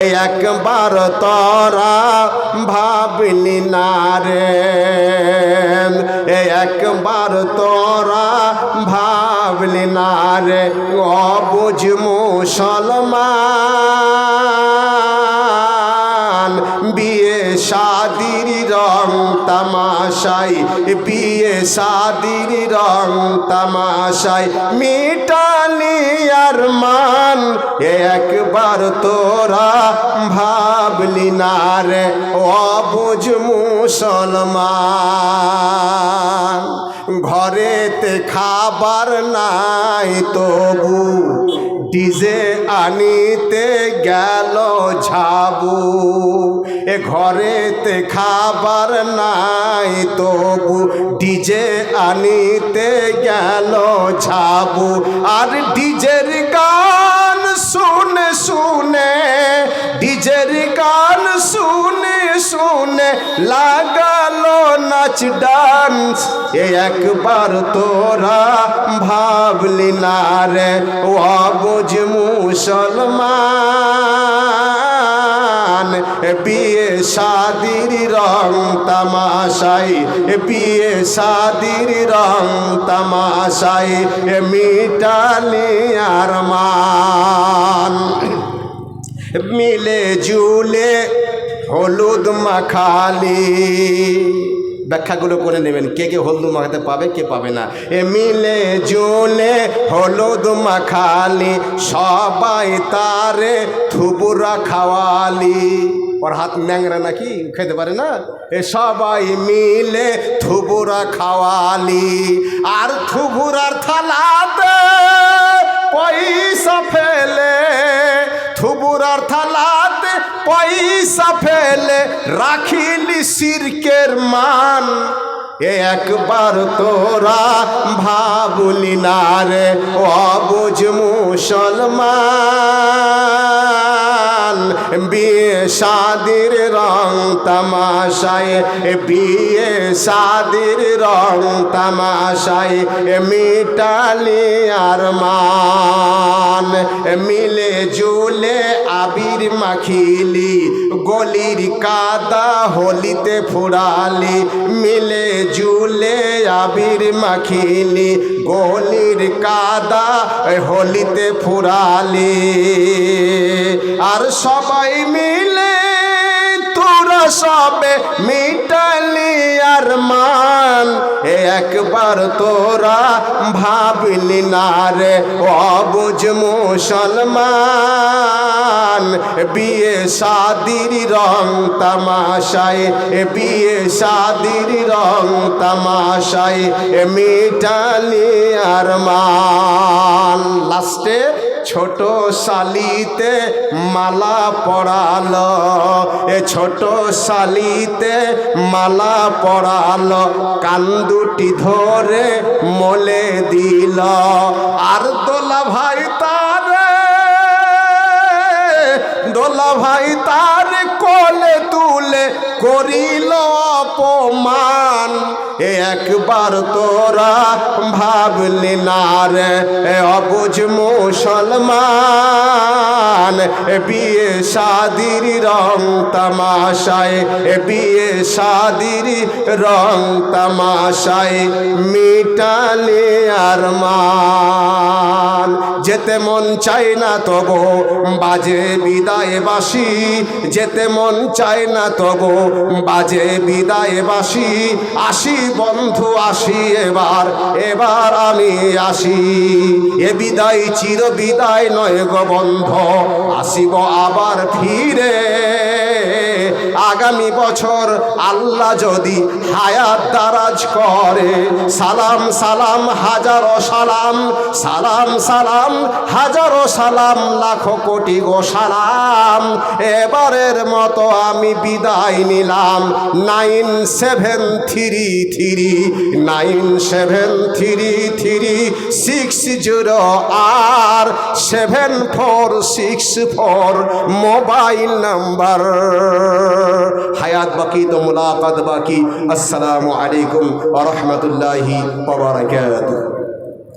একবার তরা ভাবলি না একবার তোরা ভাবলি না রে। অবুঝ মুসলমান, বিয়ে শাদির রং তামাশাই, বিয়ে শাদির রং তামাশাই। মিটালি আর মান একবার তোরা ভাবলি না রে অবুঝ মুসলমান। ঘরেতে খাবার নাই তবু, ডিজে আনিতে গেল ঝাবু। এ ঘরেতে খাবার নাই তবু, ডিজে আনিতে গেল ঝাবু। আর ডিজের গান শুনে শুনে, ডিজের গান শুনে শুনে লাগালো নাচ ডান্স। এ একবার তোরা ভাবলি না রে বুঝ মুসলমান। বিয়ে শাদির রং তামাশাই বিয়ে শাদির রং তামাশাই মিটালি আর মান মিলে জুলে হলুদ মাখালি। ব্যাখ্যাগুলো করে নেবেন। কে কে হলুদ মাখাতে পাবে, কে পাবে না। এ মিলে জুলে হলুদ মাখালি, সবাই তারে থুবুরা খাওয়ালি। ওর হাত ন্যাংরা নাকি? খেতে পারে না? এ সবাই মিলে থুবুরা খাওয়ালি। আর থুবুরার থালাতে পয়সা ফেলে থুবুরার থালাতে পয়সা ফেলে রাখিলি সিরকের মান। একবার তোরা ভাবলি না রে অবুজ মুসলমান। বিয়ে শাদির রং তামাশায় বিয়ে সাদির রং তামাশায় মিটালি আর মান মিলে জুলে আবির মাখিলি, গলির কাদা হোলিতে ফুরালি, মিলে জুলে আবির মাখিলি, গলির কাদা হোলিতে ফুরালি। আর সবাই মিলে সবে মিটালি আর মান একবার তোরা ভাবলি না রে অবুঝ মুসলমান। বিয়ে শাদির রং তামাশায় বিয়ে শাদির রং তামাশায় মিটালি আর মান লাস্টে ছোট শালিতে মালা পড়ালো। এ ছোট শালিতে মালা পড়ালো। কান দুটি ধরে মলে দিল। আর দোলা ভাই তারে, দোলা ভাই তার কোলে তুলে করিল অপমান। এ একবার তোরা ভাবলি না রে অবুঝ মুসলমান। বিয়ে শাদির রং তামাশায় বিয়ে শাদির রং তামাশায়, মিটালে আর মান। যেতে মন চাই না তবু বাজে বিদায় বাসি যেতে মন চাই না তবু বাজে বিদায় বাসি আসি বন্ধু, আসি এবার এবার আমি আসি। এ বিদায় চির বিদায় নয় গো বন্ধ আসিব আবার ফিরে। আগামী বছর আল্লাহ যদি হায়াত দারাজ করে, সালাম সালাম, হাজারো সালাম সালাম সালাম, হাজারো সালাম, লাখো কোটি গো সালাম। এবারের মতো আমি বিদায় নিলাম। Nine seven three three, nine seven three three, six zero আর seven four six four, mobile number. হায়াত বাকি তো মুলাকাত বাকি আসসালামু আলাইকুম ওয়া রাহমাতুল্লাহি ওয়া বারাকাতুহু